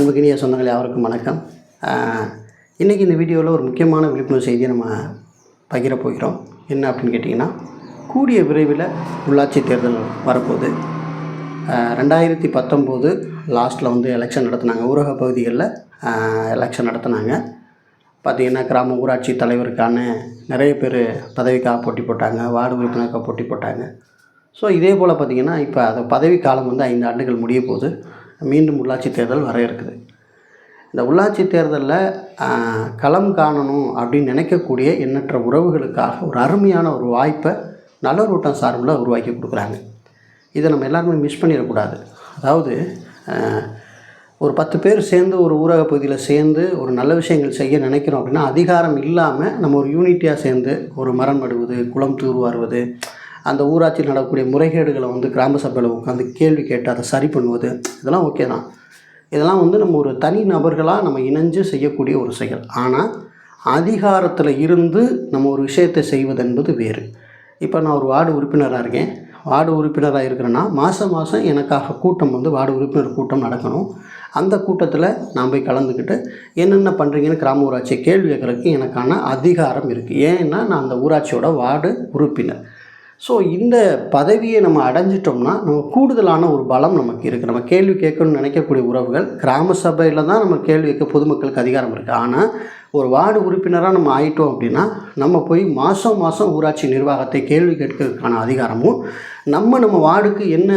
அன்புக்கினிய சொந்தங்களே அவருக்கும் வணக்கம். இன்றைக்கி இந்த வீடியோவில் ஒரு முக்கியமான விழிப்புணர்வு செய்தியை நம்ம பகிர போகிறோம். என்ன அப்படின்னு கேட்டிங்கன்னா கூடிய விரைவில் உள்ளாட்சி தேர்தல் வரப்போகுது. ரெண்டாயிரத்தி பத்தொம்போது லாஸ்ட்டில் வந்து எலெக்ஷன் நடத்தினாங்க. ஊரக பகுதிகளில் எலெக்ஷன் நடத்தினாங்க. பார்த்திங்கன்னா கிராம ஊராட்சி தலைவருக்கான நிறைய பேர் பதவிக்காக போட்டி போட்டாங்க வார்டு உறுப்பினருக்காக போட்டி போட்டாங்க. ஸோ இதே போல் பார்த்திங்கன்னா இப்போ அது பதவி காலம் வந்து ஐந்து ஆண்டுகள் முடிய போகுது மீண்டும் உள்ளாட்சி தேர்தல் வர இருக்குது. இந்த உள்ளாட்சி தேர்தலில் களம் காணணும் அப்படின்னு நினைக்கக்கூடிய எண்ணற்ற உறவுகளுக்காக ஒரு அருமையான ஒரு வாய்ப்பை நல்லூர்வட்டம் சார்பில் உருவாக்கி கொடுக்குறாங்க. இதை நம்ம எல்லாருமே மிஸ் பண்ணிடக்கூடாது. அதாவது ஒரு பத்து பேர் சேர்ந்து ஒரு ஊரக பகுதியில் சேர்ந்து ஒரு நல்ல விஷயங்கள் செய்ய நினைக்கிறோம் அப்படின்னா அதிகாரம் இல்லாமல் நம்ம ஒரு யூனிட்டியாக சேர்ந்து ஒரு மரம் நடுவது குளம் தூர்வாருவது அந்த ஊராட்சியில் நடக்கக்கூடிய முறைகேடுகளை வந்து கிராம சபையில் உட்காந்து கேள்வி கேட்டு அதை சரி பண்ணுவது இதெல்லாம் ஓகே தான். இதெல்லாம் வந்து நம்ம ஒரு தனி நபர்களாக நம்ம இணைஞ்சு செய்யக்கூடிய ஒரு செயல். ஆனால் அதிகாரத்தில் இருந்து நம்ம ஒரு விஷயத்தை செய்வது என்பது வேறு. இப்போ நான் ஒரு வார்டு உறுப்பினராக இருக்கேன். வார்டு உறுப்பினராக இருக்கிறேன்னா மாதம் மாதம் எனக்காக கூட்டம் வந்து வார்டு உறுப்பினர் கூட்டம் நடக்கணும். அந்த கூட்டத்தில் நான் போய் கலந்துக்கிட்டு என்னென்ன பண்ணுறீங்கன்னு கிராம ஊராட்சியை கேள்வி கேட்குறதுக்கு எனக்கான அதிகாரம் இருக்குது ஏன்னா நான் அந்த ஊராட்சியோட வார்டு உறுப்பினர். ஸோ இந்த பதவியை நம்ம அடைஞ்சிட்டோம்னா நம்ம கூடுதலான ஒரு பலம் நமக்கு இருக்குது நம்ம கேள்வி கேட்கணும்னு நினைக்கக்கூடிய உறவுகள் கிராம சபையில் தான் நம்ம கேள்வி கேட்க பொதுமக்களுக்கு அதிகாரம் இருக்குது ஆனால் ஒரு வார்டு உறுப்பினராக நம்ம ஆயிட்டோம் அப்படின்னா நம்ம போய் மாதம் மாதம் ஊராட்சி நிர்வாகத்தை கேள்வி கேட்கறதுக்கான அதிகாரமும் நம்ம நம்ம வார்டுக்கு என்ன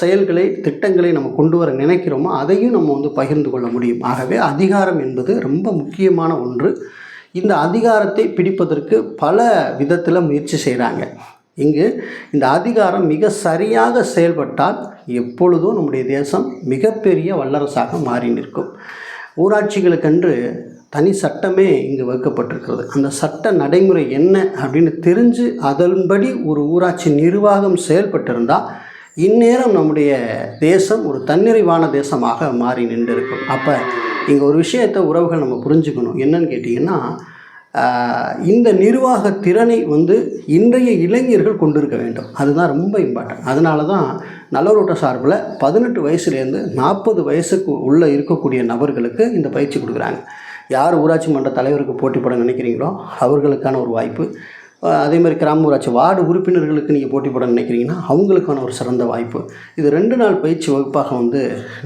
செயல்களை திட்டங்களை நம்ம கொண்டு வர நினைக்கிறோமோ அதையும் நம்ம வந்து பகிர்ந்து கொள்ள முடியும். ஆகவே அதிகாரம் என்பது ரொம்ப முக்கியமான ஒன்று. இந்த அதிகாரத்தை பிடிப்பதற்கு பல விதத்தில் முயற்சி செய்கிறாங்க இங்கு இந்த அதிகாரம் மிக சரியாக செயல்பட்டால் எப்பொழுதும் நம்முடைய தேசம் மிகப்பெரிய வல்லரசாக மாறி நிற்கும். ஊராட்சிகளுக்கென்று தனி சட்டமே இங்கு வகுக்கப்பட்டிருக்கிறது அந்த சட்ட நடைமுறை என்ன அப்படின்னு தெரிஞ்சு அதன்படி ஒரு ஊராட்சி நிர்வாகம் செயல்பட்டிருந்தால் இந்நேரம் நம்முடைய தேசம் ஒரு தன்னிறைவான தேசமாக மாறி நின்றிருக்கும். அப்போ இங்கே ஒரு விஷயத்தை உறவுகள் நம்ம புரிஞ்சுக்கணும். என்னன்னு கேட்டிங்கன்னா இந்த நிர்வாக திறனை வந்து இன்றைய இளைஞர்கள் கொண்டிருக்க வேண்டும். அதுதான் ரொம்ப இம்பார்ட்டன்ட் அதனால தான் நல்லூரோட்ட சார்பில் பதினெட்டு வயசுலேருந்து நாற்பது வயசுக்கு உள்ளே இருக்கக்கூடிய நபர்களுக்கு இந்த பயிற்சி கொடுக்குறாங்க. யார் ஊராட்சி மன்ற தலைவருக்கு போட்டி போட நினைக்கிறீங்களோ அவர்களுக்கான ஒரு வாய்ப்பு. அதேமாதிரி அதே மாதிரி கிராம ஊராட்சி வார்டு உறுப்பினர்களுக்கு நீங்கள் போட்டி போட நினைக்கிறீங்கன்னா அவங்களுக்கான ஒரு சிறந்த வாய்ப்பு. இது ரெண்டு நாள் பயிற்சி வகுப்பாக வந்து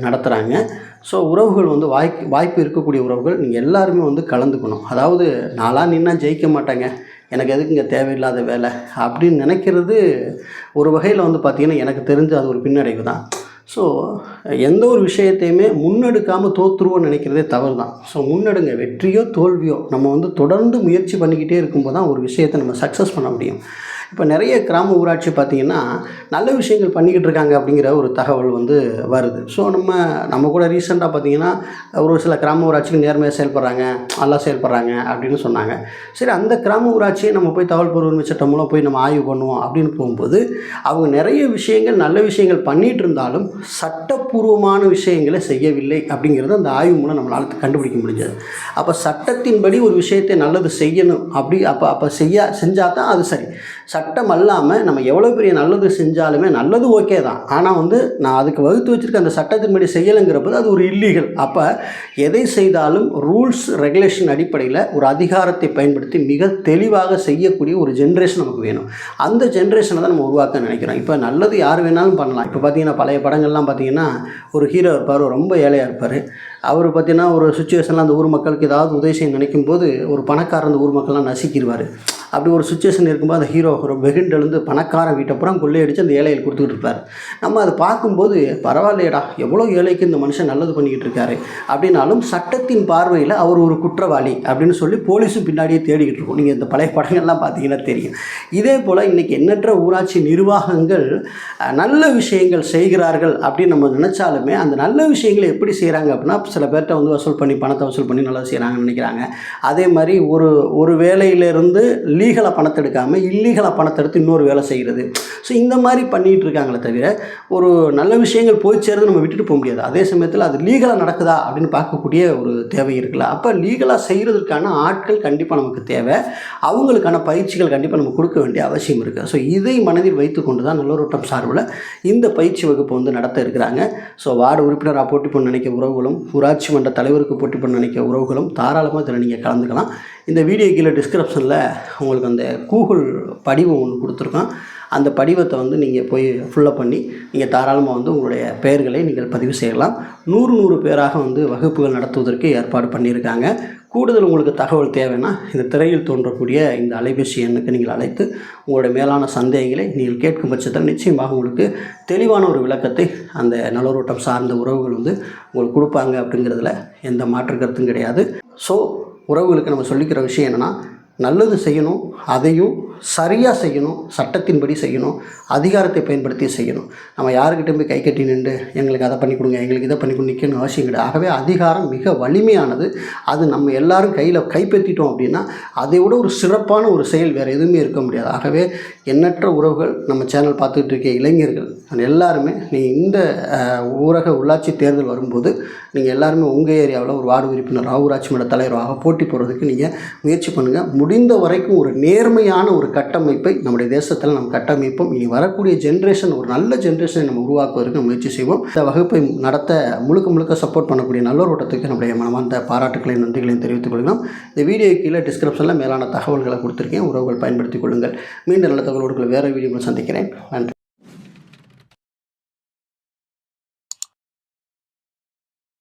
நடத்துகிறாங்க ஸோ உறவுகள் வந்து வாய்ப்பு வாய்ப்பு இருக்கக்கூடிய உறவுகள் நீங்கள் எல்லாருமே வந்து கலந்துக்கணும். அதாவது நாளாக நின்னா ஜெயிக்க மாட்டேங்க. எனக்கு எதுக்கு இங்கே தேவையில்லாத வேலை? அப்படின்னு நினைக்கிறது ஒரு வகையில் வந்து பார்த்திங்கன்னா எனக்கு தெரிஞ்சு அது ஒரு பின்னடைவு தான். ஸோ எந்த ஒரு விஷயத்தையுமே முன்னெடுக்காமல் தோற்றுருவோம் நினைக்கிறதே தவறு தான் ஸோ முன்னெடுங்க. வெற்றியோ தோல்வியோ நம்ம வந்து தொடர்ந்து முயற்சி பண்ணிக்கிட்டே இருக்கும்போது தான் ஒரு விஷயத்தை நம்ம சக்ஸஸ் பண்ண முடியும். இப்போ நிறைய கிராம ஊராட்சி பார்த்திங்கன்னா நல்ல விஷயங்கள் பண்ணிக்கிட்டு இருக்காங்க அப்படிங்கிற ஒரு தகவல் வந்து வருது. ஸோ நம்ம நம்ம கூட ரீசெண்டாக பார்த்திங்கன்னா ஒரு சில கிராம ஊராட்சிக்கு நேர்மையாக செயல்படுறாங்க நல்லா செயல்படுறாங்க அப்படின்னு சொன்னாங்க. சரி அந்த கிராம ஊராட்சியை நம்ம போய் தகவல் பொருள் சட்டம் மூலம் போய் நம்ம ஆய்வு பண்ணுவோம் அப்படின்னு போகும்போது அவங்க நிறைய விஷயங்கள் நல்ல விஷயங்கள் பண்ணிகிட்டு இருந்தாலும் சட்டப்பூர்வமான விஷயங்களை செய்யவில்லை அப்படிங்கிறது அந்த ஆய்வு மூலம் நம்மளால் கண்டுபிடிக்க முடிஞ்சது. அப்போ சட்டத்தின்படி ஒரு விஷயத்தை நல்லது செய்யணும் அப்படி அப்போ அப்போ செய்ய செஞ்சால் தான் அது சரி. சட்டம் அல்லாமல் நம்ம எவ்வளோ பெரிய நல்லது செஞ்சாலுமே நல்லது ஓகே தான். ஆனால் வந்து நான் அதுக்கு வகுத்து வச்சுருக்க அந்த சட்டத்தின்படி செய்யலைங்கிறப்போது அது ஒரு இல்லீகல் அப்போ எதை செய்தாலும் ரூல்ஸ் ரெகுலேஷன் அடிப்படையில் ஒரு அதிகாரத்தை பயன்படுத்தி மிக தெளிவாக செய்யக்கூடிய ஒரு ஜென்ரேஷன் நமக்கு வேணும். அந்த ஜென்ரேஷனை தான் நம்ம உருவாக்க நினைக்கிறோம். இப்போ நல்லது யார் வேணாலும் பண்ணலாம். இப்போ பார்த்தீங்கன்னா பழைய படங்கள்லாம் பார்த்தீங்கன்னா ஒரு ஹீரோ இருப்பார் ரொம்ப ஏழையாக இருப்பார். அவர் பார்த்தீங்கன்னா ஒரு சுச்சுவேஷனில் அந்த ஊர் மக்களுக்கு ஏதாவது உதவி செய்ய நினைக்கும் போது ஒரு பணக்காரர் அந்த ஊர் மக்கள்லாம் நசுக்கிடுவார் அப்படி ஒரு சுச்சுவேஷன் இருக்கும்போது அந்த ஹீரோ ஒரு வெகுண்டெழுந்து பணக்காரன் வீட்டை புறம் அடித்து அந்த ஏழைகள் கொடுத்துக்கிட்டு இருப்பார். நம்ம அதை பார்க்கும்போது பரவாயில்லையடா எவ்வளோ ஏழைக்கு இந்த மனுஷன் நல்லது பண்ணிக்கிட்டு இருக்காரு? அப்படின்னாலும் சட்டத்தின் பார்வையில் அவர் ஒரு குற்றவாளி அப்படின்னு சொல்லி போலீஸும் பின்னாடியே தேடிக்கிட்டு இருக்கும். நீங்கள் இந்த பழைய படங்கள்லாம் பார்த்தீங்கன்னா தெரியும். இதே போல் இன்றைக்கி எண்ணற்ற ஊராட்சி நிர்வாகங்கள் நல்ல விஷயங்கள் செய்கிறார்கள் அப்படின்னு நம்ம நினச்சாலுமே அந்த நல்ல விஷயங்களை எப்படி செய்கிறாங்க அப்படின்னா சில பேர்கிட்ட வந்து வசூல் பண்ணி பணத்தை வசூல் பண்ணி நல்லா செய்கிறாங்கன்னு நினைக்கிறாங்க. அதே மாதிரி ஒரு ஒரு வேலையிலேருந்து லீகலாக பணத்தை எடுக்காமல் இல்லீகலாக பணத்தை எடுத்து இன்னொரு வேலை செய்கிறது ஸோ இந்த மாதிரி பண்ணிகிட்டு இருக்காங்களே தவிர ஒரு நல்ல விஷயங்கள் போய் சேர்ந்து நம்ம விட்டுட்டு போக முடியாது. அதே சமயத்தில் அது லீகலாக நடக்குதா அப்படின்னு பார்க்கக்கூடிய ஒரு தேவை இருக்குல்ல. அப்போ லீகலாக செய்கிறதுக்கான ஆட்கள் கண்டிப்பாக நமக்கு தேவை. அவங்களுக்கான பயிற்சிகள் கண்டிப்பாக நம்ம கொடுக்க வேண்டிய அவசியம் இருக்குது ஸோ இதை மனதில் வைத்துக்கொண்டு தான் நல்லோரோட்டம் சார்பில் இந்த பயிற்சி வகுப்பு வந்து நடத்த இருக்கிறாங்க. ஸோ வார்டு உறுப்பினராக போட்டி பண்ண நினைக்க உறவுகளும் ஊராட்சி மன்ற தலைவருக்கு போட்டி பண்ண நினைக்க உறவுகளும் தாராளமாக இதில் நீங்கள் கலந்துக்கலாம். இந்த வீடியோ கீழே டிஸ்கிரிப்ஷனில் உங்களுக்கு அந்த கூகுள் படிவம் ஒன்று கொடுத்துருக்கோம் அந்த படிவத்தை வந்து நீங்கள் போய் ஃபுல்லப் பண்ணி நீங்கள் தாராளமாக வந்து உங்களுடைய பெயர்களை நீங்கள் பதிவு செய்யலாம். நூறு நூறு பேராக வந்து வகுப்புகள் நடத்துவதற்கு ஏற்பாடு பண்ணியிருக்காங்க. கூடுதல் உங்களுக்கு தகவல் தேவைன்னா இந்த திரையில் தோன்றக்கூடிய இந்த அலைபேசி எண்ணுக்கு நீங்கள் அழைத்து உங்களுடைய மேலான சந்தேகங்களை நீங்கள் கேட்கும் பட்சத்தில் நிச்சயமாக உங்களுக்கு தெளிவான ஒரு விளக்கத்தை அந்த நலரோட்டம் சார்ந்த உறவுகள் வந்து உங்களுக்கு கொடுப்பாங்க அப்படிங்கிறதுல எந்த மாற்று கருத்தும் கிடையாது. ஸோ உறவுகளுக்கு நம்ம சொல்லிக்கிற விஷயம் என்னென்னா நல்லது செய்யணும் அதையும் சரியாக செய்யணும் சட்டத்தின்படி செய்யணும் அதிகாரத்தை பயன்படுத்தி செய்யணும். நம்ம யாருக்கிட்ட போய் கை கட்டி நின்று எங்களுக்கு அதை பண்ணி கொடுங்க எங்களுக்கு இதை பண்ணி கொடுங்க நிற்கணும் அவசியம் கிடையாது. ஆகவே அதிகாரம் மிக வலிமையானது. அது நம்ம எல்லாரும் கையில் கைப்பற்றிட்டோம் அப்படின்னா அதை விட ஒரு சிறப்பான ஒரு செயல் வேறு எதுவுமே இருக்க முடியாது. ஆகவே எண்ணற்ற உறவுகள் நம்ம சேனல் பார்த்துக்கிட்டு இருக்க இளைஞர்கள் எல்லாருமே நீங்கள் இந்த ஊரக உள்ளாட்சி தேர்தல் வரும்போது நீங்கள் எல்லாருமே உங்கள் ஏரியாவில் ஒரு வார்டு உறுப்பினராக ஊராட்சி மன்ற தலைவராக போட்டி போடுறதுக்கு நீங்கள் முயற்சி பண்ணுங்கள் முடிந்த வரைக்கும் ஒரு நேர்மையான ஒரு கட்டமைப்பை நம்முடைய தேசத்தில் நம்ம கட்டமைப்போம். இனி வரக்கூடிய ஜென்ரேஷன் ஒரு நல்ல ஜென்ரேஷனை நம்ம உருவாக்குவதற்கு முயற்சி செய்வோம். இந்த வகுப்பை நடத்த முழுக்க முழுக்க சப்போர்ட் பண்ணக்கூடிய நல்லோரோட்டத்துக்கு நம்முடைய மனமார்ந்த பாராட்டுகளையும் நன்றிகளையும் தெரிவித்துக் கொள்கிறோம். இந்த வீடியோ கீழே டிஸ்கிரிப்ஷனில் மேலான தகவல்களை கொடுத்துருக்கேன். உறவுகள் பயன்படுத்திக் கொள்ளுங்கள். மீண்டும் நல்ல தகவலோடு வேறு வீடியோவில் சந்திக்கிறேன். நன்றி.